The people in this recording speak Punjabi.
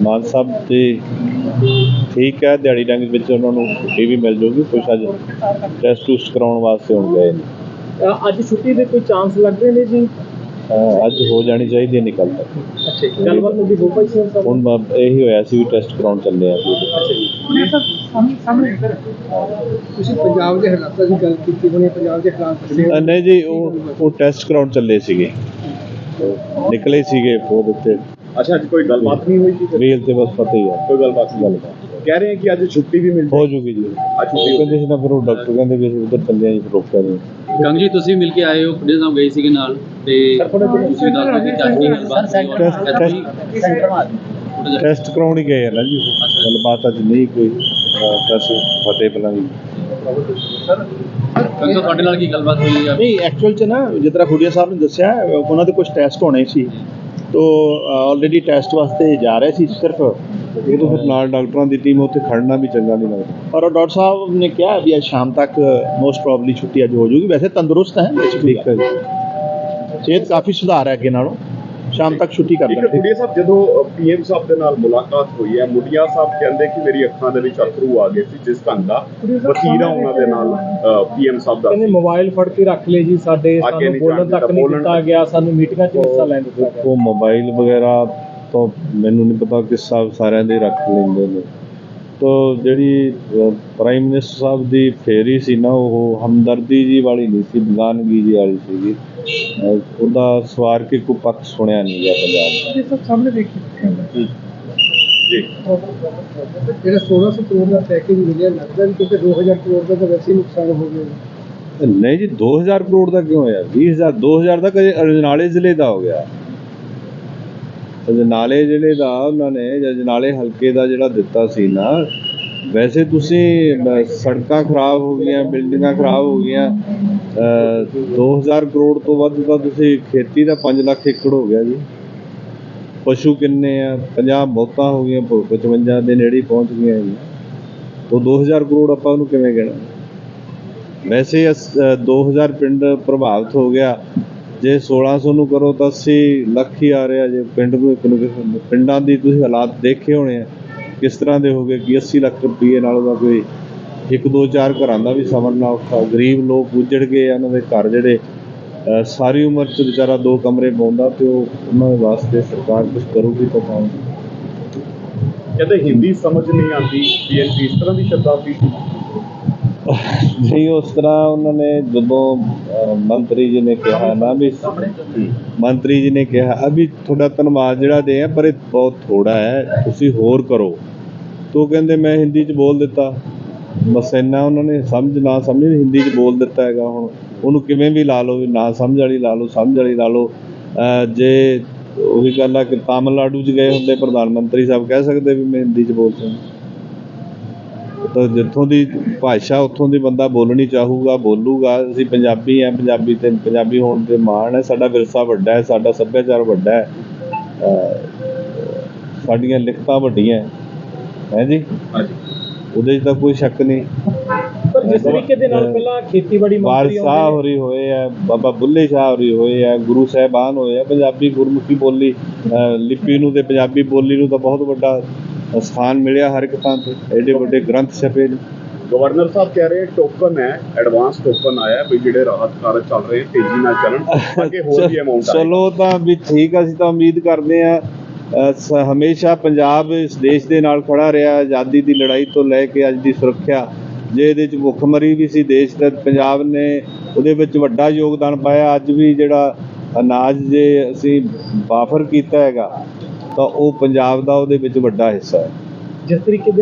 ਮਾਨ ਸਾਹਿਬ ਤੇ ਠੀਕ ਹੈ ਦਿਹਾੜੀ ਡੰਗ ਵਿੱਚ ਉਹਨਾਂ ਨੂੰ ਛੁੱਟੀ ਵੀ ਮਿਲ ਜੂਗੀ ਕੁਛ ਅੱਜ ਟੈਸਟ ਟੂਸਟ ਕਰਾਉਣ ਵਾਸਤੇ ਹੁਣ ਗਏ ਨੇ। ਅੱਜ ਛੁੱਟੀ ਦੇ ਕੋਈ ਚਾਂਸ ਲੱਗ ਰਹੇ ਨੇ ਜੀ? ਅੱਜ ਹੋ ਜਾਣੀ ਚਾਹੀਦੀ ਹੈ ਨਿਕਲ ਤੱਕ। ਅੱਛਾ ਜੀ ਗੱਲਬਾਤ ਤੁਹਾਡੀ ਹੋ ਪਾਈ ਸੀ ਸਰ ਹੁਣ ਬ- ਇਹੀ ਹੋਇਆ ਸੀ ਵੀ ਟੈਸਟ ਕਰਾਉਣ ਚੱਲੇ ਆ ਅੱਛਾ ਜੀ। ਸਾਹਮਣੇ ਇੱਧਰ ਤੁਸੀਂ ਪੰਜਾਬ ਦੇ ਹਾਲਾਤਾਂ ਦੀ ਗੱਲ ਕੀਤੀ ਹੋਣੀ ਪੰਜਾਬ ਦੇ ਹਾਲਾਤ ਨਹੀਂ ਜੀ ਉਹ ਉਹ ਟੈਸਟ ਕਰਾਉਣ ਚੱਲੇ ਸੀਗੇ। ਉਹ ਨਿਕਲੇ ਸੀਗੇ ਉਹ ਉੱਤੇ। ਅੱਛਾ ਅੱਜ ਕੋਈ ਗੱਲਬਾਤ ਨਹੀਂ ਹੋਈ ਜੀ ਰੇਲ ਤੇ ਬਸ ਪਤਾ ਹੀ ਆ ਕੋਈ ਗੱਲਬਾਤ ਨਹੀਂ ਕਹਿ ਰਹੇ ਕਿ ਅੱਜ ਛੁੱਟੀ ਵੀ ਮਿਲ ਹੋ ਜੂਗੀ ਜੀ। ਅੱਜ ਉਹ ਛੁੱਟੀ ਕਹਿੰਦੇ ਸੀ ਨਾ ਫਿਰ ਉਹ ਡਾਕਟਰ ਕਹਿੰਦੇ ਵੀ ਅਸੀਂ ਉਧਰ ਚੱਲੇ ਆ ਜੀ ਫਿਰ ਰੋਕਿਆ ਨਹੀਂ ਕੰਗ ਜੀ ਤੁਸੀਂ ਮਿਲ ਕੇ ਆਏ ਹੋ ਖੁੱਡੇ ਸਾਹਿਬ ਗਏ ਸੀਗੇ ਨਾਲ ਤੇ ਤੁਸੀਂ ਦੱਸ ਦਿਓ ਕਿ ਚੱਲ ਕੀ ਗੱਲਬਾਤ ਟੈਸਟ ਕਰਾਉਣ ਹੀ ਗਏ ਆ ਨਾ ਜੀ। ਗੱਲਬਾਤ ਅੱਜ ਨਹੀਂ ਕੋਈ ਟੈਸਟ ਫਤਿਹ ਪਹਿਲਾਂ ਜੀ। ਕੰਗ ਤੁਹਾਡੇ ਨਾਲ ਕੀ ਗੱਲਬਾਤ ਹੋਈ ਆ? ਨਹੀਂ ਐਕਚੁਅਲ ਚ ਨਾ ਜਿਸ ਤਰ੍ਹਾਂ ਖੁੱਡੀਆ ਸਾਹਿਬ ਨੇ ਦੱਸਿਆ ਉਹਨਾਂ ਦੇ ਕੁਝ ਟੈਸਟ ਹੋਣੇ ਸੀ। ਤੋ ਆਲਰੇਡੀ ਟੈਸਟ ਵਾਸਤੇ ਜਾ ਰਹੇ ਸੀ ਸਿਰਫ। ਇਹ ਤਾਂ ਫਿਰ ਨਾਲ ਡਾਕਟਰਾਂ ਦੀ ਟੀਮ ਉੱਥੇ ਖੜਨਾ ਵੀ ਚੰਗਾ ਨਹੀਂ ਲੱਗਦਾ। ਔਰ ਡਾਕਟਰ ਸਾਹਿਬ ਨੇ ਕਿਹਾ ਵੀ ਅੱਜ ਸ਼ਾਮ ਤੱਕ ਮੋਸਟ ਪ੍ਰੋਬਬਲੀ ਛੁੱਟੀ ਅੱਜ ਹੋ ਜਾਊਗੀ। ਵੈਸੇ ਤੰਦਰੁਸਤ ਹੈ। ਠੀਕ ਹੈ ਸਿਹਤ ਕਾਫੀ ਸੁਧਾਰ ਹੈ ਅੱਗੇ ਨਾਲੋਂ। ਸ਼ਾਮ ਤੱਕ ਛੁੱਟੀ ਕਰ ਇੱਕ ਕੁੜੀਆ ਸਾਹਿਬ ਜਦੋਂ ਪੀਐਮ ਸਾਹਿਬ ਦੇ ਨਾਲ ਮੁਲਾਕਾਤ ਹੋਈ ਹੈ ਮੁੰਡਿਆ ਸਾਹਿਬ ਕਹਿੰਦੇ ਕਿ ਮੇਰੀ ਅੱਖਾਂ ਦੇ ਵਿੱਚ ਅਥਰੂ ਆ ਗਏ ਸੀ ਜਿਸ ਢੰਗ ਦਾ ਵਤੀਰਾ ਉਹਨਾਂ ਦੇ ਨਾਲ ਪੀਐਮ ਸਾਹਿਬ ਦਾ ਕਹਿੰਦੇ ਸੀ। ਮੋਬਾਈਲ ਫੜ ਕੇ ਰੱਖ ਲਏ ਜੀ ਸਾਡੇ ਅੱਗੇ ਸਾਨੂੰ ਨਹੀਂ ਬੋਲਣ ਜਾਣ ਤੱਕ ਨਹੀਂ ਬੋਲਣ ਦਿੱਤਾ ਗਿਆ ਸਾਨੂੰ ਮੀਟਿੰਗਾਂ 'ਚ ਹਿੱਸਾ ਲੈਣ ਦਿੱਤਾ ਗਿਆ। ਉਹ ਮੋਬਾਈਲ ਵਗੈਰਾ ਤਾਂ ਮੈਨੂੰ ਨਹੀਂ ਪਤਾ ਕਿਸ ਹਿਸਾਬ ਸਾਰਿਆਂ ਦੇ ਰੱਖ ਲੈਂਦੇ ਨੇ। ਤੋ ਜਿਹੜੀ ਪ੍ਰਾਈਮ ਮਿਨਿਸਟਰ ਸਾਹਿਬ ਦੀ ਫੇਰੀ ਸੀ ਨਾ ਉਹ ਹਮਦਰਦੀ ਜੀ ਵਾਲੀ ਨਹੀਂ ਸੀ ਬਗਾਨਗੀ ਜੀ ਵਾਲੀ ਸੀਗੀ। ਉਹਦਾ ਸਵਾਰ ਕੇ ਕੋਈ ਪੱਖ ਸੁਣਿਆ ਨਹੀਂ ਗਿਆ ਪੰਜਾਬ ਇਹ ਸਭ ਸਾਹਮਣੇ ਦੇਖੀ। ਜੀ। ਜਿਹੜਾ 1600 ਕਰੋੜ ਦਾ ਪੈਕੇਜ ਮਿਲਿਆ ਲੱਗਦਾ ਵੀ ਕਿਤੇ 2000 ਕਰੋੜ ਦਾ ਤਾਂ ਵੈਸੇ ਹੀ ਨੁਕਸਾਨ ਹੋ ਗਿਆ। ਦਾ ਨਹੀਂ ਜੀ 2000 ਕਰੋੜ ਦਾ ਕਿਉਂ ਹੋਇਆ? 20000 2000 ਦਾ ਕਦੇ ਅਜਨਾਲੇ ਜ਼ਿਲ੍ਹੇ ਦਾ ਹੋ ਗਿਆ। ਅਜਨਾਲੇ ਜਿਹੜੇ ਦਾ ਉਹਨਾਂ ਨੇ ਜਾਂ ਅਜਨਾਲੇ ਹਲਕੇ ਦਾ ਜਿਹੜਾ ਦਿੱਤਾ ਸੀ ਨਾ ਵੈਸੇ ਤੁਸੀਂ ਸੜਕਾਂ ਖਰਾਬ ਹੋ ਗਈਆਂ ਬਿਲਡਿੰਗਾਂ ਖਰਾਬ ਹੋ ਗਈਆਂ ਅਹ 2000 ਕਰੋੜ ਤੋਂ ਵੱਧ ਤਾਂ ਤੁਸੀਂ ਖੇਤੀ ਦਾ 5 ਲੱਖ ਏਕੜ ਹੋ ਗਿਆ ਜੀ। ਪਸ਼ੂ ਕਿੰਨੇ ਆ? 50 ਮੌਤਾਂ ਹੋ ਗਈਆਂ ਪ- 55 ਦੇ ਨੇੜੇ ਪਹੁੰਚ ਗਈਆਂ ਜੀ। ਉਹ 2000 ਕਰੋੜ ਆਪਾਂ ਉਹਨੂੰ ਕਿਵੇਂ ਗਿਣਾ ਵੈਸੇ ਅਸ- ਅ, 2000 ਪਿੰਡ ਪ੍ਰਭਾਵਿਤ ਹੋ ਗਿਆ। ਜੇ 1600 ਨੂੰ ਕਰੋ ਤਾਂ 80 ਲੱਖ ਹੀ ਆ ਰਿਹਾ ਜੇ ਪਿੰਡ ਨੂੰ ਇੱਕ ਨੂੰ ਪਿੰਡਾਂ ਦੀ ਤੁਸੀਂ ਹਾਲਾਤ ਦੇਖੇ ਹੋਣੇ ਆ। ਕਿਸ ਤਰ੍ਹਾਂ ਦੇ ਹੋ ਗਏ ਕਿ 80 ਲੱਖ ਰੁਪਏ ਨਾਲ ਉਹਦਾ ਕੋਈ ਇੱਕ ਦੋ ਚਾਰ ਘਰਾਂ ਦਾ ਵੀ ਸਮਰ ਨਾ ਔਖਾ ਗਰੀਬ ਲੋਕ ਉਜੜ ਗਏ ਆ, ਉਹਨਾਂ ਦੇ ਘਰ ਜਿਹੜੇ ਸਾਰੀ ਉਮਰ ਚ ਵਿਚਾਰਾ ਦੋ ਕਮਰੇ ਪਾਉਂਦਾ ਤੇ ਉਹ ਉਹਨਾਂ ਵਾਸਤੇ ਸਰਕਾਰ ਕੁਝ ਕਰੂਗੀ ਤਾਂ ਤਾਂ ਕਹਿੰਦੇ ਹਿੰਦੀ ਸਮਝ ਨਹੀਂ ਆਉਂਦੀ ਪੀਐਨਪੀ ਇਸ ਤਰ੍ਹਾਂ ਦੀ ਸ਼ਬਦਾਵਲੀ ਸੀ ਉਸ ਤਰ੍ਹਾਂ ਉਹਨਾਂ ਨੇ ਜਦੋਂ ਅਹ, ਮੰਤਰੀ ਜੀ ਨੇ ਕਿਹਾ ਨਾ ਵੀ ਮੰਤਰੀ ਜੀ ਨੇ ਕਿਹਾ ਵੀ ਤੁਹਾਡਾ ਧੰਨਵਾਦ ਜਿਹੜਾ ਦੇ ਆ ਪਰ ਇਹ ਬਹੁਤ ਥੋੜਾ ਹੈ ਤੁਸੀਂ ਹੋਰ ਕਰੋ। ਤੋ ਕਹਿੰਦੇ ਮੈਂ ਹਿੰਦੀ ਚ ਬੋਲ ਦਿੱਤਾ। ਬਸ ਇੰਨਾ ਉਹਨਾਂ ਨੇ ਸਮਝ ਨਾ ਸਮਝ ਹਿੰਦੀ ਚ ਬੋਲ ਦਿੱਤਾ ਹੈਗਾ ਹੁਣ। ਉਹਨੂੰ ਕਿਵੇਂ ਵੀ ਲਾ ਲਓ ਵੀ ਨਾ ਸਮਝ ਵਾਲੀ ਲਾ ਲਓ ਸਮਝ ਵਾਲੀ ਲਾ ਲਓ। ਅਹ, ਜੇ ਉਹੀ ਗੱਲ ਆ ਕਿ ਤਾਮਿਲਨਾਡੂ ਚ ਗਏ ਹੁੰਦੇ ਪ੍ਰਧਾਨ ਮੰਤਰੀ ਸਾਹਿਬ ਕਹਿ ਸਕਦੇ ਵੀ ਮੈਂ ਹਿੰਦੀ ਚ ਬੋਲ ਸਕਦਾ। ਤਾਂ ਜਿੱਥੋਂ ਦੀ ਭਾਸ਼ਾ ਉੱਥੋਂ ਦੀ ਬੰਦਾ ਬੋਲਣੀ ਚਾਹੂਗਾ ਬੋਲੂਗਾ। ਅਸੀਂ ਪੰਜਾਬੀ ਆ ਪੰਜਾਬੀ ਤੇ ਪੰਜਾਬੀ ਹੋਣ ਤੇ ਮਾਣ ਹੈ। ਸਾਡਾ ਵਿਰਸਾ ਵੱਡਾ ਹੈ ਸਾਡਾ ਸੱਭਿਆਚਾਰ ਵੱਡਾ ਹੈ। ਸਾਡੀਆਂ ਲਿਖਤਾਂ ਵੱਡੀਆਂ ਹੈ। ਜੀ? ਹਾਂਜੀ। ਉਹਦੇ 'ਚ ਤਾਂ ਕੋਈ ਸ਼ੱਕ ਨਹੀਂ। ਪਰ ਜਿਸ ਤਰੀਕੇ ਦੇ ਨਾਲ ਪਹਿਲਾਂ ਖੇਤੀਬਾੜੀ ਮੰਤਰੀ ਵਾਰਿਸ ਸ਼ਾਹ ਆਉਂਦੇ ਹੋਰੀ ਹੋਏ ਆ ਬਾਬਾ ਬੁੱਲੇ ਸ਼ਾਹ ਹੋਰੀ ਹੋਏ ਆ ਗੁਰੂ ਸਾਹਿਬਾਨ ਹੋਏ ਆ। ਪੰਜਾਬੀ ਗੁਰਮੁਖੀ ਬੋਲੀ ਅਹ ਲਿਪੀ ਨੂੰ ਤੇ ਪੰਜਾਬੀ ਬੋਲੀ ਨੂੰ ਤਾਂ ਬਹੁਤ ਵੱਡਾ ਸਥਾਨ ਮਿਲਿਆ ਹਰ ਇੱਕ ਥਾਂ ਤੇ ਐਡੇ ਵੱਡੇ ਗ੍ਰੰਥ ਛਪੇ ਨੇ। ਗਵਰਨਰ ਸਾਹਿਬ ਕਹਿ ਰਹੇ ਟੋਕਨ ਹੈ ਐਡਵਾਂਸ ਟੋਕਨ ਆਇਆ ਵੀ ਜਿਹੜੇ ਰਾਹਤ ਕਾਰਜ ਚੱਲ ਰਹੇ ਤੇਜ਼ੀ ਨਾਲ ਚੱਲਣ ਅੱਗੇ ਹੋਰ ਵੀ ਅਮਾਉਂਟ ਆਏ। ਚਲੋ ਤਾਂ ਵੀ ਠੀਕ ਅਸੀਂ ਤਾਂ ਉਮੀਦ ਕਰਦੇ ਆ ਹਮੇਸ਼ਾ ਪੰਜਾਬ ਇਸ ਦੇਸ਼ ਦੇ ਨਾਲ ਖੜਾ ਰਿਹਾ ਆਜ਼ਾਦੀ ਦੀ ਲੜਾਈ ਤੋਂ ਲੈ ਕੇ ਅੱਜ ਦੀ ਸੁਰੱਖਿਆ ਜੇ ਇਹਦੇ ਚ ਭੁੱਖਮਰੀ ਵੀ ਸੀ ਦੇਸ਼ ਦਾ ਪੰਜਾਬ ਨੇ ਉਹਦੇ ਵਿੱਚ ਵੱਡਾ ਯੋਗਦਾਨ ਪਾਇਆ ਅੱਜ ਵੀ ਜਿਹੜਾ ਅਨਾਜ ਜੇ ਅਸੀਂ ਵਾਫਰ ਕੀਤਾ ਹੈਗਾ ਤਾਂ ਉਹ ਪੰਜਾਬ ਦਾ ਉਹਦੇ ਵਿੱਚ ਵੱਡਾ ਹਿੱਸਾ ਹੈ। ਜਿਸ ਤਰੀਕੇ